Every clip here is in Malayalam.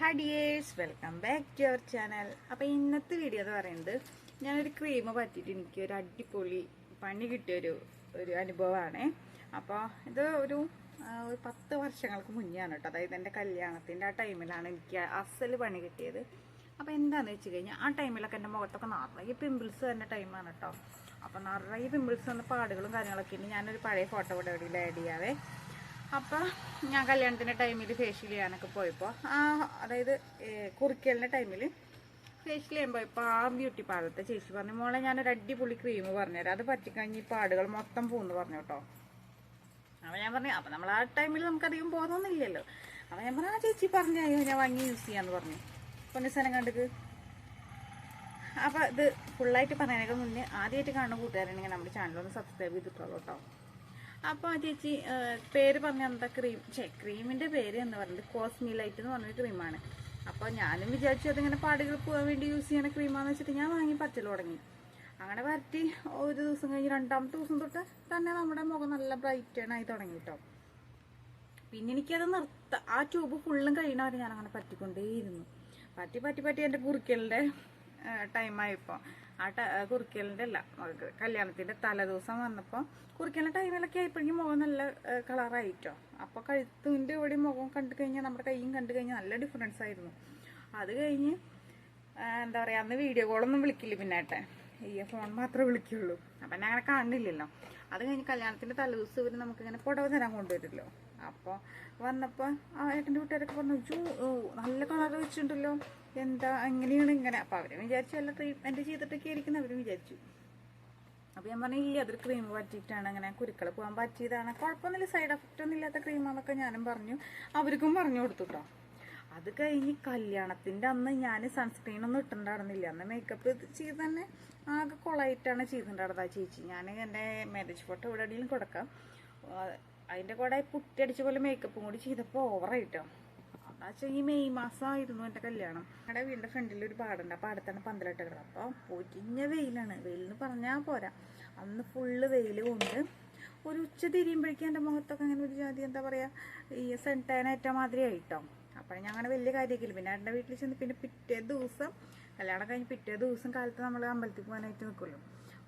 Hi dears welcome back to our channel അപ്പോൾ ഇന്നത്തെ വീഡിയോ എന്ന് പറയുന്നത് ഞാനൊരു ക്രീം പറ്റിയിട്ട് എനിക്ക് ഒരു അടിപൊളി പണി കിട്ടിയൊരു ഒരു അനുഭവമാണ്. അപ്പോൾ ഇത് ഒരു ഒരു പത്ത് വർഷങ്ങൾക്ക് മുന്നെയാണ് കേട്ടോ. അതായത് എന്റെ കല്യാണത്തിന്റെ ആ ടൈമിലാണ് എനിക്ക് അസൽ പണി കിട്ടിയത്. അപ്പോൾ എന്താണെന്ന് വെച്ച് കഴിഞ്ഞാൽ ആ ടൈമിലൊക്കെ എന്റെ മുഖത്തൊക്കെ നിറയെ പിമ്പിൾസ് തന്നെ ടൈമാണ് കേട്ടോ. അപ്പോൾ നിറയെ പിമ്പിൾസ് വന്ന പാടുകളും കാര്യങ്ങളൊക്കെ ഉണ്ട്. ഞാനൊരു പഴയ ഫോട്ടോ കൂടെ എവിടെയും ആഡ് ചെയ്യാവേ അപ്പം ഞാൻ കല്യാണത്തിന്റെ ടൈമിൽ ഫേഷ്യൽ ചെയ്യാനൊക്കെ പോയപ്പോൾ ആ അതായത് കുറിക്കലിന്റെ ടൈമിൽ ഫേഷ്യൽ ചെയ്യുമ്പോൾ ഇപ്പോൾ ആ ബ്യൂട്ടി പാർലത്തെ ചേച്ചി പറഞ്ഞു മോളെ ഒരു അടിപൊളി ക്രീം പറഞ്ഞുതരാം. അത് പറ്റിക്കഴിഞ്ഞ് പാടുകൾ മൊത്തം പോകുന്നു പറഞ്ഞു കേട്ടോ. അപ്പോൾ ഞാൻ പറഞ്ഞു അപ്പോൾ നമ്മൾ ആ ടൈമിൽ നമുക്കധികം പോകുന്നൊന്നുമില്ലല്ലോ അപ്പോൾ ഞാൻ പറഞ്ഞു ആ ചേച്ചി പറഞ്ഞു അയ്യോ ഞാൻ വാങ്ങി യൂസ് ചെയ്യാമെന്ന് പറഞ്ഞു. പൊന്നിസ്ഥാനം കണ്ടത് അപ്പോൾ ഇത് ഫുള്ളായിട്ട് പറയാനൊക്കെ മുന്നേ ആദ്യമായിട്ട് കാണുന്ന കൂട്ടുകാരാണെങ്കിൽ നമ്മുടെ ചാനലൊന്ന് സബ്സ്ക്രൈബ് ചെയ്തിട്ടുള്ളൂ കേട്ടോ. അപ്പോൾ ആ ചേച്ചി പേര് പറഞ്ഞ എന്താ ക്രീം? ചേ ക്രീമിന്റെ പേര് എന്ന് പറയുന്നത് കോസ്മിലൈറ്റ് എന്ന് പറഞ്ഞൊരു ക്രീമാണ്. അപ്പോൾ ഞാനും വിചാരിച്ചു അതിങ്ങനെ പാടുകൾ പോകാൻ വേണ്ടി യൂസ് ചെയ്യണ ക്രീമാന്ന് വെച്ചിട്ട് ഞാൻ വാങ്ങി പറ്റൽ തുടങ്ങി. അങ്ങനെ വരട്ടി ഒരു ദിവസം കഴിഞ്ഞ് രണ്ടാമത്തെ ദിവസം തൊട്ട് തന്നെ നമ്മുടെ മുഖം നല്ല ബ്രൈറ്റൺ ആയി തുടങ്ങി കേട്ടോ പിന്നെ എനിക്കത് നിർത്ത ആ ട്യൂബ് ഫുള്ളും കഴിയണവരെ ഞാൻ അങ്ങനെ പറ്റിക്കൊണ്ടേയിരുന്നു. പറ്റി പറ്റി പറ്റി എന്റെ കുറിക്കലിന്റെ ടൈമായപ്പോൾ ആ ട കുറിക്കലിന്റെ അല്ല അത് കല്യാണത്തിന്റെ തലേദിവസം വന്നപ്പോൾ കുറിക്കലിന്റെ ടൈമിലൊക്കെ ആയപ്പോഴേക്കും മുഖം നല്ല കളറായിട്ടോ അപ്പോൾ കഴുത്തിന്റെ ഇവിടെ മുഖം കണ്ടു കഴിഞ്ഞാൽ നമ്മുടെ കൈയും കണ്ടു കഴിഞ്ഞാൽ നല്ല ഡിഫറൻസ് ആയിരുന്നു. അത് കഴിഞ്ഞ് എന്താ പറയുക അന്ന് വീഡിയോ കോളൊന്നും വിളിക്കില്ല പിന്നേട്ടെ. ഈ ഫോൺ മാത്രമേ വിളിക്കുള്ളൂ. അപ്പം ഞാൻ അങ്ങനെ കാണുന്നില്ലല്ലോ. അത് കഴിഞ്ഞ് കല്യാണത്തിന്റെ തലേദിവസം ഇവർ നമുക്കിങ്ങനെ പുടവ തരാൻ കൊണ്ടുവരുമല്ലോ അപ്പോൾ വന്നപ്പോൾ ആ ഏട്ടന്റെ വീട്ടുകാരൊക്കെ പറഞ്ഞു ജൂ നല്ല കളർ വെച്ചിട്ടുണ്ടല്ലോ. എന്താ എങ്ങനെയാണ് ഇങ്ങനെ? അപ്പോൾ അവരും വിചാരിച്ചു അല്ല ട്രീറ്റ്മെന്റ് ചെയ്തിട്ടൊക്കെ ആയിരിക്കും അവരും വിചാരിച്ചു. അപ്പോൾ ഞാൻ പറഞ്ഞു ഇല്ല അതൊരു ക്രീം പറ്റിയിട്ടാണ് അങ്ങനെ കുരുക്കൾ പോകാൻ പറ്റിയതാണ്. കുഴപ്പമൊന്നുമില്ല സൈഡ് എഫക്റ്റ് ഒന്നും ഇല്ലാത്ത ക്രീമാന്നൊക്കെ ഞാനും പറഞ്ഞു. അവർക്കും പറഞ്ഞു കൊടുത്തു കേട്ടോ അത് കഴിഞ്ഞ് കല്യാണത്തിന്റെ അന്ന് ഞാൻ സൺസ്ക്രീൻ ഒന്നും ഇട്ടിട്ടുണ്ടായിരുന്നില്ല. അന്ന് മേക്കപ്പ് ചെയ്ത് തന്നെ ആകെ കൊളായിട്ടാണ് ചെയ്തിട്ടുണ്ടായിരുന്നത് ആ ചേച്ചി. ഞാൻ എന്റെ മാരേജ് ഫോട്ടോ ഇവിടെ എവിടെയെങ്കിലും കൊടുക്കാം. അതിന്റെ കൂടെ പുട്ടിയടിച്ച പോലെ മേക്കപ്പും കൂടി ചെയ്തപ്പോൾ ഓവറായിട്ടോ എന്നുവെച്ചാൽ ഈ മെയ് മാസമായിരുന്നു എന്റെ കല്യാണം. ഞങ്ങളുടെ വീടിന്റെ ഫ്രണ്ടിൽ ഒരു പാടുണ്ട്. ആ പാടത്താണ് പന്തലിട്ട് കിടന്നത് അപ്പോൾ പൊരിഞ്ഞ വെയിലാണ്. വെയിലെന്ന് പറഞ്ഞാൽ പോരാ. അന്ന് ഫുള്ള് വെയിൽ കൊണ്ട് ഒരു ഉച്ച തിരിയുമ്പോഴേക്കും എന്റെ മുഖത്തൊക്കെ അങ്ങനെ ഒരു ജാതി എന്താ പറയുക ഈ ഏറ്റ മാതിരി ആയിട്ടോ. അപ്പോൾ ഞാൻ അങ്ങനെ വലിയ കാര്യമൊക്കെയില്ല പിന്നെ എന്റെ വീട്ടിൽ ചെന്ന് പിന്നെ പിറ്റേ ദിവസം കല്യാണം കഴിഞ്ഞ് പിറ്റേ ദിവസം കാലത്ത് നമ്മൾ അമ്പലത്തിൽ പോകാനായിട്ട് നിൽക്കുമല്ലോ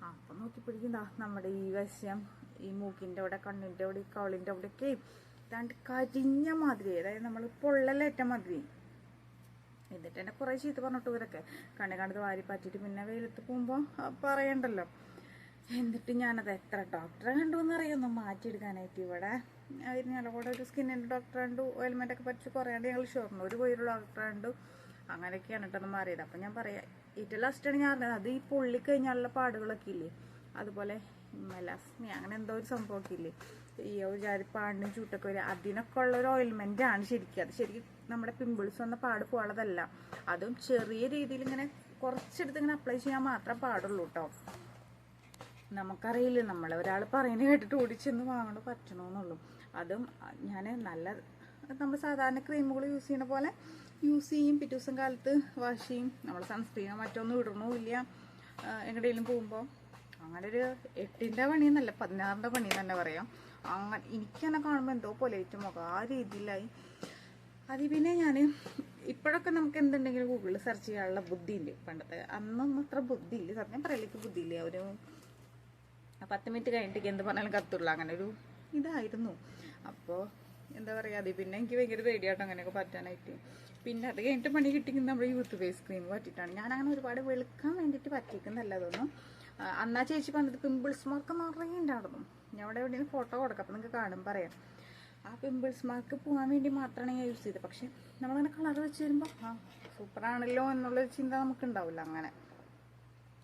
അപ്പം നോക്കിപ്പിടിക്കുന്നതാ നമ്മുടെ ഈ വശം ഈ മൂക്കിന്റെ അവിടെ കണ്ണിന്റെ അവിടെ ഈ കവളിന്റെ അവിടെയൊക്കെ ഇതാണ്ട് കരിഞ്ഞ മാതിരി അതായത് നമ്മൾ പൊള്ളലേറ്റ മാതിരി. എന്നിട്ട് എന്നെ കുറേ ചീത്ത പറഞ്ഞിട്ട് ഇവരൊക്കെ. കണ്ണി കണ്ടത് വാരി പറ്റിയിട്ട് പിന്നെ വെയിലത്ത് പോകുമ്പോൾ പറയണ്ടല്ലോ. എന്നിട്ട് ഞാനത് എത്ര ഡോക്ടറെ കണ്ടു എന്നറിയുന്നു മാറ്റിയെടുക്കാനായിട്ട് ഇവിടെ. ഞങ്ങളുടെ ഒരു സ്കിന്നിന്റെ ഡോക്ടറെ കണ്ടു ഓയിൽമെന്റ് ഒക്കെ പറ്റിച്ച് കുറയാണ്ട് ഞങ്ങൾ ഷൊർണൂർ പോയൊരു ഡോക്ടറെ കണ്ടു. അങ്ങനെയൊക്കെയാണ് കേട്ടോ ഒന്ന് മാറിയത്. അപ്പം ഞാൻ പറയാം ഏറ്റവും ലാസ്റ്റാണ് ഞാൻ അറിഞ്ഞത് അത് ഈ പൊള്ളി കഴിഞ്ഞാലുള്ള പാടുകളൊക്കെ ഇല്ലേ? അതുപോലെ മെലാസ്മി അങ്ങനെ എന്തോ ഒരു സംഭവമൊക്കെ ഇല്ലേ? ഈ ഒരു പാടിനും ചൂട്ടൊക്കെ വരും. അതിനൊക്കെ ഉള്ള ഒരു ഓയിൽമെന്റ് ആണ് ശരിക്കും. അത് ശരിക്കും നമ്മുടെ പിമ്പിൾസ് വന്ന പാട് പോകാനുള്ളതല്ല അതും ചെറിയ രീതിയിൽ ഇങ്ങനെ കുറച്ചെടുത്ത് ഇങ്ങനെ അപ്ലൈ ചെയ്യാൻ മാത്രമേ പാടുള്ളൂ കേട്ടോ. നമുക്കറിയില്ല. നമ്മൾ ഒരാൾ പറയുന്നത് കേട്ടിട്ട് ഓടിച്ചെന്ന് വാങ്ങണോ പറ്റണമെന്നുള്ളൂ അതും ഞാൻ നല്ല നമ്മൾ സാധാരണ ക്രീമുകൾ യൂസ് ചെയ്യണ പോലെ യൂസ് ചെയ്യും. പിറ്റേ ദിവസം കാലത്ത് വാഷ് ചെയ്യും. നമ്മൾ സൺസ്ക്രീനോ മറ്റൊന്നും ഇടണമില്ല എങ്ങടെയെങ്കിലും പോകുമ്പോൾ അങ്ങനെ ഒരു എട്ടിന്റെ പണിയെന്നല്ല പതിനാറിന്റെ പണി തന്നെ പറയാം. അങ്ങനെ എനിക്കെന്നെ കാണുമ്പോൾ എന്തോ പോലെ ഏറ്റവും മുഖം ആ രീതിയിലായി. അതിൽ പിന്നെ ഞാൻ ഇപ്പോഴൊക്കെ നമുക്ക് എന്തുണ്ടെങ്കിലും ഗൂഗിളിൽ സെർച്ച് ചെയ്യാനുള്ള ബുദ്ധിയുണ്ട് പണ്ടത്തെ? അന്നൊന്നും അത്ര ബുദ്ധിയില്ല. സത്യം പറയലേക്ക് ബുദ്ധിയില്ല. ഒരു പത്ത് മിനിറ്റ് കഴിഞ്ഞിട്ട് എന്ത് പറഞ്ഞാലും കത്തുള്ളൂ അങ്ങനെ ഒരു ഇതായിരുന്നു. അപ്പോ എന്താ പറയുക അത് പിന്നെ എനിക്ക് ഭയങ്കര പേടിയാട്ടോ അങ്ങനെയൊക്കെ പറ്റാനായിട്ട്. പിന്നെ അത് കഴിഞ്ഞിട്ട് പണി കിട്ടിക്കുന്നത് നമ്മുടെ യൂത്ത് ഫേസ് ക്രീം പറ്റിയിട്ടാണ്. ഞാൻ അങ്ങനെ ഒരുപാട് വെളുക്കാൻ വേണ്ടിയിട്ട് പറ്റിക്കുന്നല്ല അതൊന്നും അന്നാ ചേച്ചി പറഞ്ഞത് പിമ്പിൾസ് മാർക്ക് നിറയെ ഉണ്ടായിരുന്നു. ഞാൻ അവിടെ എവിടെയും ഫോട്ടോ കൊടുക്കാം. നിങ്ങൾക്ക് കാണും പറയാം. ആ പിമ്പിൾസ് മാർക്ക് പോകാൻ വേണ്ടി മാത്രമാണ് ഞാൻ യൂസ് ചെയ്തത്. പക്ഷെ നമ്മളങ്ങനെ കളർ വെച്ച് വരുമ്പോൾ ആ സൂപ്പറാണല്ലോ എന്നുള്ളൊരു ചിന്ത നമുക്ക് ഉണ്ടാവില്ല അങ്ങനെ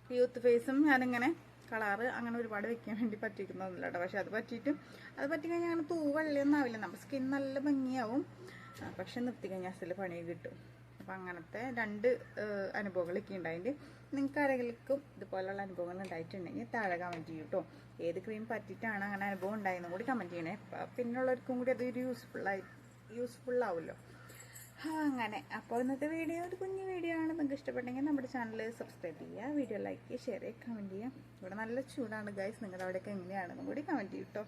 യൂത്ത് ഫേസും ഞാനിങ്ങനെ കളറ് അങ്ങനെ ഒരുപാട് വെക്കാൻ വേണ്ടി പറ്റിക്കുന്നൊന്നുമില്ല കേട്ടോ. പക്ഷെ അത് പറ്റിയിട്ടും അത് പറ്റി കഴിഞ്ഞാൽ അങ്ങനെ തൂവള്ളിയൊന്നും ആവില്ല നമ്മുടെ സ്കിൻ നല്ല ഭംഗിയാവും. പക്ഷെ നിർത്തി കഴിഞ്ഞാൽ അസൽ പണി കിട്ടും. അപ്പം അങ്ങനത്തെ രണ്ട് അനുഭവങ്ങളൊക്കെ ഉണ്ടായിട്ട് നിങ്ങൾക്ക് ആരെങ്കിലും ഇതുപോലെയുള്ള അനുഭവങ്ങൾ ഉണ്ടായിട്ടുണ്ടെങ്കിൽ താഴെ കമന്റ് ചെയ്യൂ കേട്ടോ ഏത് ക്രീം പറ്റിയിട്ടാണ് അങ്ങനെ അനുഭവം ഉണ്ടായെന്നും കൂടി കമന്റ് ചെയ്യണേ. പിന്നെ പിന്നുള്ളവർക്കും കൂടി അതൊരു യൂസ്ഫുള്ളായി ആ, അങ്ങനെ. അപ്പോൾ ഇന്നത്തെ വീഡിയോ ഒരു കുഞ്ഞു വീഡിയോ ആണ്. നിങ്ങൾക്ക് ഇഷ്ടപ്പെട്ടെങ്കിൽ നമ്മുടെ ചാനൽ സബ്സ്ക്രൈബ് ചെയ്യുക. വീഡിയോ ലൈക്ക് ചെയ്യുക ഷെയർ ചെയ്യുക കമന്റ് ചെയ്യുക. ഇവിടെ നല്ല ചൂടാണ് ഗൈസ് നിങ്ങളുടെ അവിടെയൊക്കെ എങ്ങനെയാണെന്നും കൂടി കമന്റ് ചെയ്യും കേട്ടോ